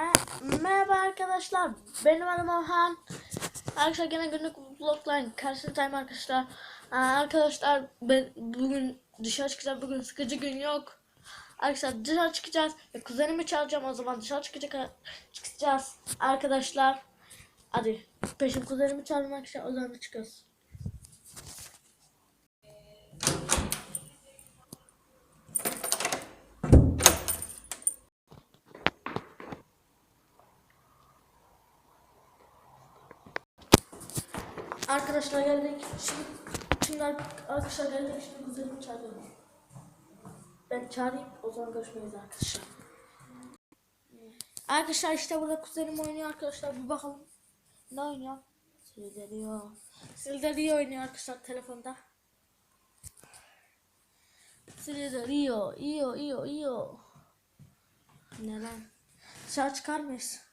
Me Merhaba arkadaşlar. Benim adım Orhan. Arkadaşlar gene günlük vlogların karşınızdayım arkadaşlar. Aa, arkadaşlar ben bugün dışarı çıkacağım. Bugün sıkıcı gün yok. Arkadaşlar dışarı çıkacağız. E, kuzenimi çağıracağım o zaman dışarı çıkacak çıkacağız arkadaşlar. Hadi peşim kuzenimi çağırın arkadaşlar o zaman çıkıyoruz. Arkadaşlar geldik. Şimdi, şimdi arkadaşlar geldik. Şimdi kuzenimi çağırıyorum. Ben çağırayım. O zaman görüşmeyiz arkadaşlar. Arkadaşlar işte burada kuzenim oynuyor arkadaşlar. Bir bakalım. Ne oynuyor? Sildiriyor. Sildiriyor oynuyor arkadaşlar telefonda. Sildiriyor. İyo iyo iyo. Ne lan? Dışarı çıkar mıyız?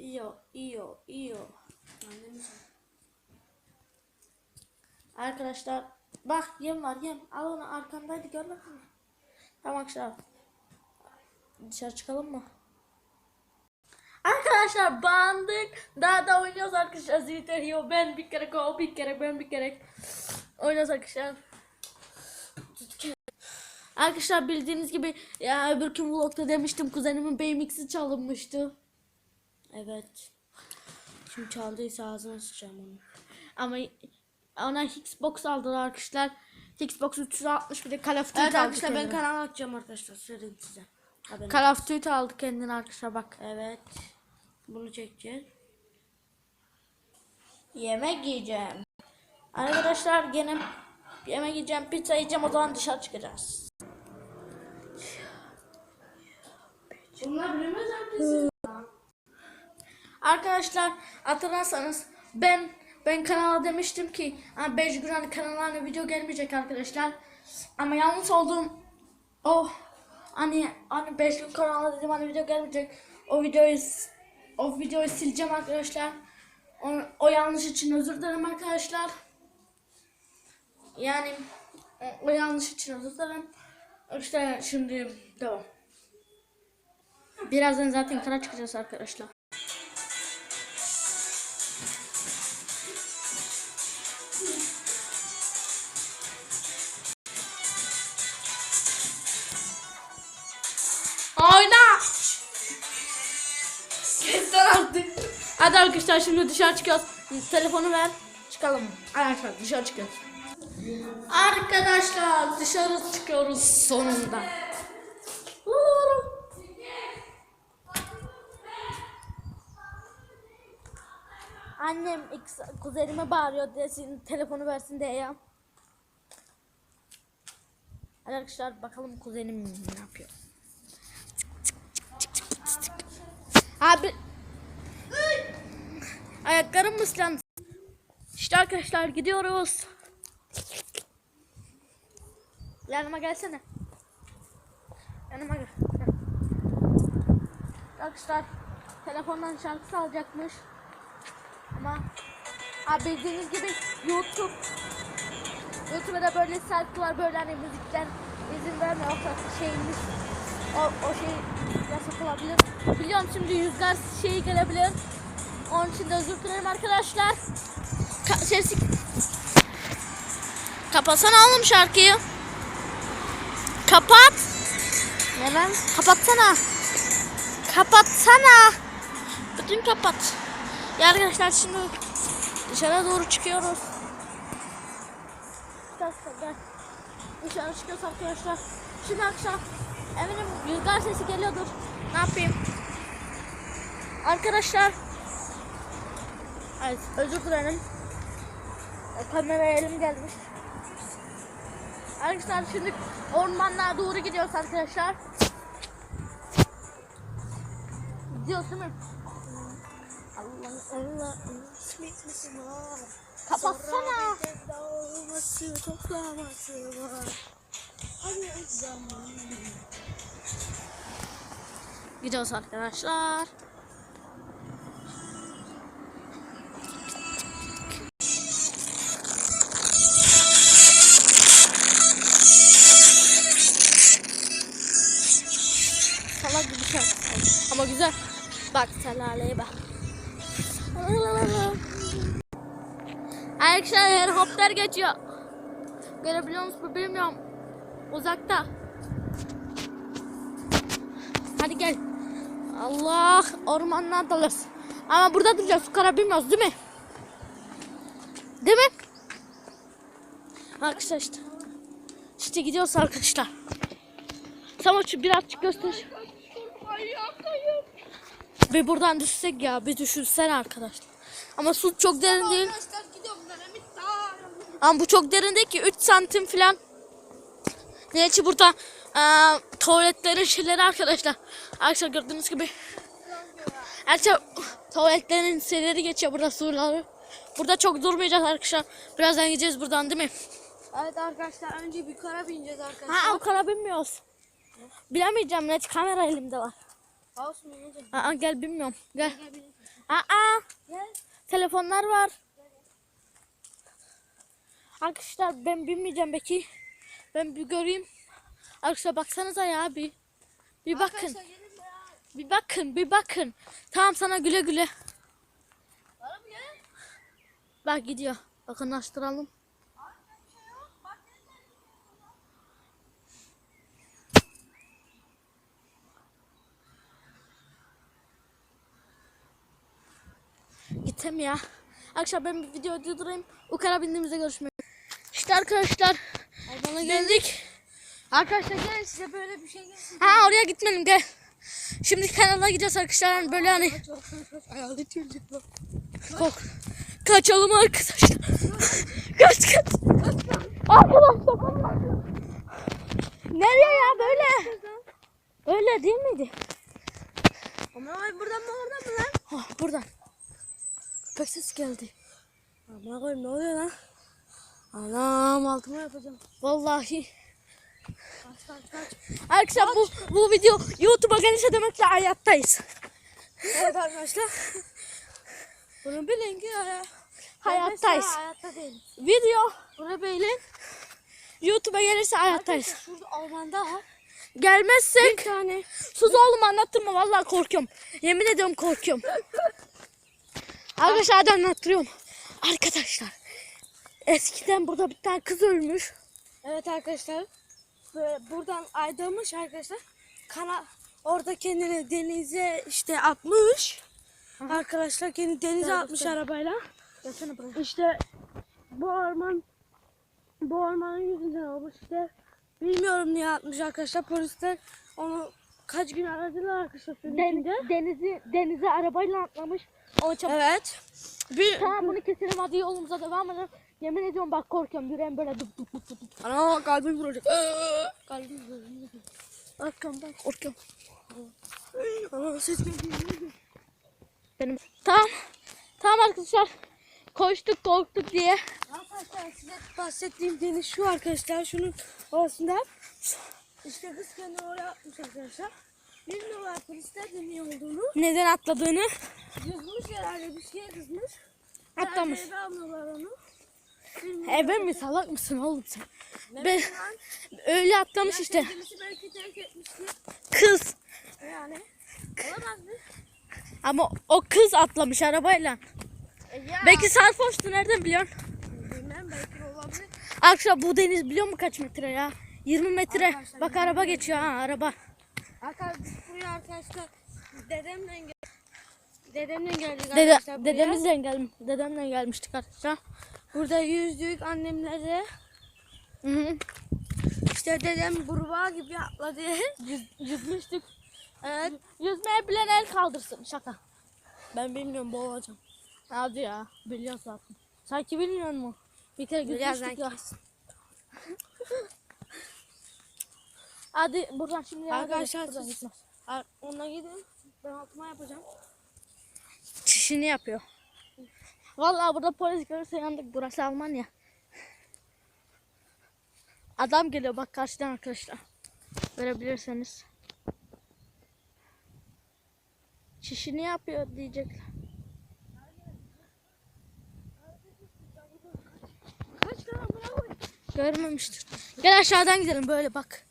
İyo iyo iyo. Arkadaşlar bak yem var yem. Al onu arkandaydı görmedin mi? Tamam arkadaşlar. Dışarı çıkalım mı? Arkadaşlar bandık. Daha da oynuyoruz arkadaşlar. Zilteriyor. Ben bir kere go bir kere ben bir kere. Oynuyoruz arkadaşlar. Arkadaşlar bildiğiniz gibi ya öbürkü vlogda demiştim kuzenimin BMX'i çalınmıştı. Evet. Kim çaldıysa ağzına sıçacağım onu. Ama ona Xbox aldılar arkadaşlar. Xbox 360 bir de Call of Duty Evet aldı arkadaşlar ben kanal açacağım arkadaşlar söyleyeyim size. Haberiniz. Call of Duty aldı kendine arkadaşlar bak. Evet. Bunu çekeceğiz. Yemek yiyeceğim. Arkadaşlar gene yemek yiyeceğim, pizza yiyeceğim o zaman dışarı çıkacağız. Bunlar bilemez arkadaşlar. Arkadaşlar hatırlarsanız ben ben kanala demiştim ki 5 gün hani kanallarına video gelmeyecek arkadaşlar. Ama yanlış olduğum o hani hani 5 gün kanala dedim hani video gelmeyecek. O videoyu o videoyu sileceğim arkadaşlar. O, o yanlış için özür dilerim arkadaşlar. Yani o, o yanlış için özür dilerim. İşte şimdi devam. Birazdan zaten kanala çıkacağız arkadaşlar. Arkadaşlar şimdi dışarı çıkıyoruz. Telefonu ver. Çıkalım. Arkadaşlar dışarı çıkıyoruz. Arkadaşlar dışarı çıkıyoruz sonunda. Annem kuzenime bağırıyor desin telefonu versin diye ya. Arkadaşlar bakalım kuzenim ne yapıyor. Abi Ayaklarım ıslandı? İşte arkadaşlar gidiyoruz. Yanıma gelsene. Yanıma gel. Arkadaşlar telefondan şarkı alacakmış. Ama abi bildiğiniz gibi YouTube YouTube'da böyle şarkılar böyle hani müzikten izin vermiyor. Yoksa şeyimiz o, o şey yasak olabilir. Biliyorum şimdi yüzler şeyi gelebilir. Onun için de özür dilerim arkadaşlar. Ka- sesi... Kapatsana oğlum şarkıyı. Kapat. Ne lan? Kapatsana. Kapatsana. Bütün kapat. Ya arkadaşlar şimdi dışarı doğru çıkıyoruz. Dışarı çıkıyoruz arkadaşlar. Şimdi akşam eminim rüzgar sesi geliyordur. Ne yapayım? Arkadaşlar Evet, özür dilerim. E, Kameraya elim gelmiş. Arkadaşlar şimdi ormanlığa doğru gidiyoruz arkadaşlar. Gidiyoruz değil mi? Allah Allah. Kapatsana. Gidiyoruz arkadaşlar. Ama güzel. Bak Selaleye bak. Arkadaşlar helikopter geçiyor. Görebiliyor musunuz bilmiyorum. Uzakta. Hadi gel. Allah ormandan dalırız. Ama burada duracağız. Su kara bilmiyoruz değil mi? Değil mi? Arkadaşlar işte. İşte gidiyoruz arkadaşlar. Şu birazcık göster. Bir buradan düşsek ya bir düşünsen arkadaşlar. Ama su çok derin değil. Emit daha. Ama bu çok derin değil ki 3 santim falan. Neyse burada eee tuvaletlerin şeyleri arkadaşlar. Arkadaşlar gördüğünüz gibi. Arkadaşlar tuvaletlerin serileri geçiyor burada suları. Burada çok durmayacağız arkadaşlar. Birazdan gideceğiz buradan değil mi? Evet arkadaşlar önce bir kara bineceğiz arkadaşlar. Ha Ankara bilmiyoruz. Bilemeyeceğim net kamera elimde var. Olsun. Aa gel bilmiyorum. Gel. Aa Gel. telefonlar var. Arkadaşlar ben bilmeyeceğim belki. Ben bir göreyim. Arkadaşlar baksanıza ya bir. Bir bakın. Bir bakın, bir bakın. Tamam sana güle güle. Bak gidiyor. Bakınlaştıralım. Abi bir şey yok. Bak gelin. Gittim ya. Arkadaşlar ben bir video durdurayım. Ukara bindiğimizde görüşmek. İşte arkadaşlar. bana Geldik. Arkadaşlar gelin size böyle bir şey gelsin. Ha oraya gitmedim gel. Şimdi kanala gideceğiz arkadaşlar. Hani böyle hani Ayağını bak. kork. Kaçalım arkadaşlar. kaç kaç. Arkadaşlar. Nereye ya böyle? Öyle değil miydi? Ama buradan mı oradan mı lan? Ah, buradan. Köpek sesi geldi. Aman koyayım ne oluyor lan? Anam altıma yapacağım. Vallahi. Kaç kaç kaç. Arkadaşlar bu, bu video YouTube'a gelirse demekle hayattayız. Evet arkadaşlar. Bunu bilin ki ya. Hayattayız. Hayatta değil. Video Bunu bilin. YouTube'a gelirse hayattayız. Arkadaşlar şurada ormanda var. Gelmezsek Bir tane. sus oğlum anlattırma vallahi korkuyorum. Yemin ediyorum korkuyorum. Arkadaşlar hadi anlattırıyorum. Arkadaşlar eskiden burada bir tane kız ölmüş. Evet arkadaşlar. Buradan aydamış arkadaşlar. Kana orada kendini denize işte atmış. Arkadaşlar kendini denize Gel atmış arabayla. Gelsene buraya. İşte bu orman bu ormanın yüzünden olmuş işte. Bilmiyorum niye atmış arkadaşlar. Polisler onu kaç gün aradılar arkadaşlar içinde. Den, denizi, denize arabayla atlamış. Ama çabuk. Evet. Bir Tamam bunu keselim hadi yolumuza devam edelim. Yemin ediyorum bak korkuyorum yüreğim böyle dup dup dup dup. Ana kalbim vuracak. kalbim vuracak. Arkamdan korkuyorum. Ana ses geliyor. Benim. Tamam. Tamam arkadaşlar. Koştuk korktuk diye. Arkadaşlar size bahsettiğim deniz şu arkadaşlar. Şunun orasında. İşte kız kendini oraya atmış arkadaşlar. Bilmiyorlar polisler de niye olduğunu. Neden atladığını Kızmış herhalde bir şeye kızmış. atlamış. Eve almıyorlar onu. Bilmiyorum. Eve mi salak mısın oğlum sen? Ne Ben öyle atlamış işte. Sevgilisi belki terk etmişti. Kız. Yani. Olamaz mı? Ama o kız atlamış arabayla. E ya. Belki sarhoştu nereden biliyorsun? Bilmem belki olabilir. Arkadaşlar bu deniz biliyor musun kaç metre ya? 20 metre. Arkadaşlar, Bak araba geçiyor ha araba. Arkadaşlar buraya arkadaşlar dedemle gel dedemle geldik Dede, arkadaşlar buraya. dedemizle gel dedemle gelmiştik arkadaşlar. Burada yüzdük annemlere. Hı hı. İşte dedem burbağa gibi atladı. Yüz, yüzmüştük. evet. Yüzmeye bilen el kaldırsın şaka. Ben bilmiyorum boğulacağım. Hadi ya biliyoruz zaten. Sanki bilmiyor mu? Bir kere gitmiştik ya. Hadi buradan şimdi Arkadaşlar buradan siz- gitmez. Ar- Ona gidin. Ben altıma yapacağım. Çişini yapıyor. Vallahi burada polis görürse yandık. Burası Almanya. Adam geliyor bak karşıdan arkadaşlar. Görebilirseniz. Çişini yapıyor diyecekler. Kaç tane buna koy. Görmemiştir. Gel aşağıdan gidelim böyle bak.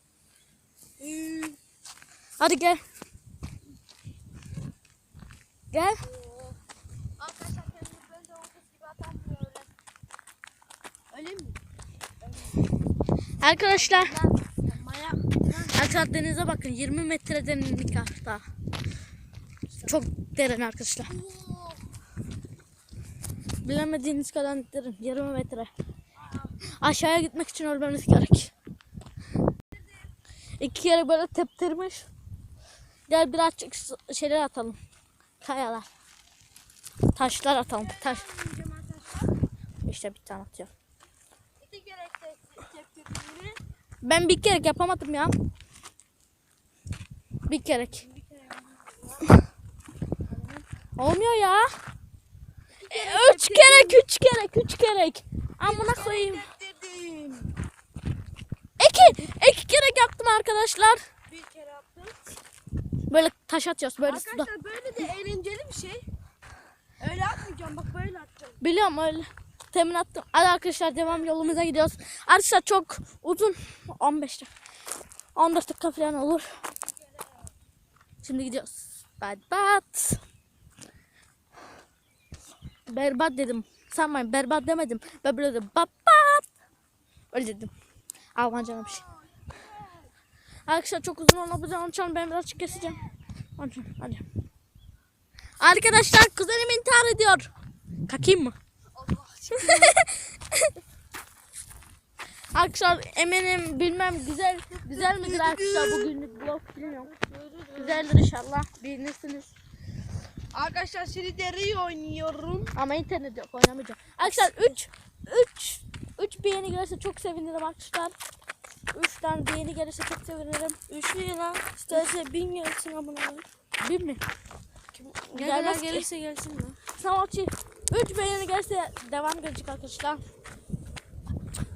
Hadi gel. Gel. Arkadaşlar mi? Arkadaşlar. Denize bakın 20 metre derinlik hatta. Çok derin arkadaşlar. Bilemediğiniz kadar derin 20 metre. Aşağıya gitmek için ölmeniz gerek. İki kere böyle teptirmiş. Gel birazcık şeyler atalım. Kayalar. Taşlar atalım. Taş. İşte bir tane atıyor. Ben bir kere yapamadım ya. Bir kere. Olmuyor ya. E, üç kere, üç kere, üç kere. Amına koyayım. Kere yaptım arkadaşlar. Bir kere yaptım. Böyle taş atıyoruz böyle suda. Arkadaşlar böyle de eğlenceli bir şey. Öyle atmayacağım bak böyle atacağım. Biliyorum öyle. Temin attım. Hadi arkadaşlar devam yolumuza gidiyoruz. Arkadaşlar çok uzun. 15 dakika. 14 dakika falan olur. Şimdi gidiyoruz. Berbat. Berbat dedim. Sanmayın berbat demedim. Ben böyle dedim. Berbat. Öyle dedim. Almanca'na bir şey. Arkadaşlar çok uzun olabileceğim. Onun için ben birazcık keseceğim. Onun için hadi. Arkadaşlar kuzenim intihar ediyor. Kakayım mı? Arkadaşlar eminim bilmem güzel güzel midir arkadaşlar bugünlük vlog bilmiyorum. Güzeldir inşallah beğenirsiniz. Arkadaşlar şimdi deri oynuyorum. Ama internet yok oynamayacağım. Arkadaşlar 3 3 3 beğeni gelirse çok sevinirim arkadaşlar. 3 tane beğeni gelirse çok sevinirim. 3 değil lan. İsterse 1000 gelsin abone olun. 1000 mi? Gelmez ki. gelirse gelsin lan. Savaşçı 3 beğeni gelirse devam gelecek arkadaşlar.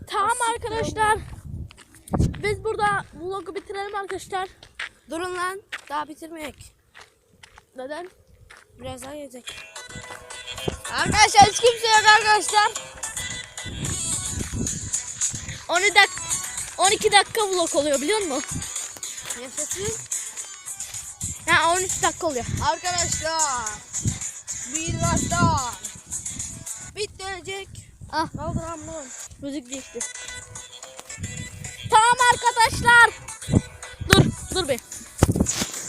Tamam arkadaşlar. Biz burada vlogu bitirelim arkadaşlar. Durun lan. Daha bitirmeyek. Neden? Biraz daha yiyecek. Arkadaşlar hiç kimse yok arkadaşlar. 10 dak 12 dakika vlog oluyor biliyor musun? Yaşasın. Ha 13 dakika oluyor. Arkadaşlar. Birazdan. Bitecek. Ah. Kaldıramıyorum. Müzik değişti. Tamam arkadaşlar. Dur dur be.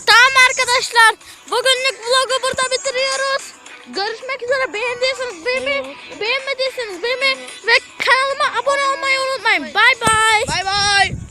Tamam arkadaşlar. Bugünlük vlogu burada bitiriyoruz. Görüşmek üzere. Beğendiyseniz beğenmeyi, beğenmediyseniz beğenmeyi ve kanalıma abone olmayı unutmayın. Bye bye. Bye bye.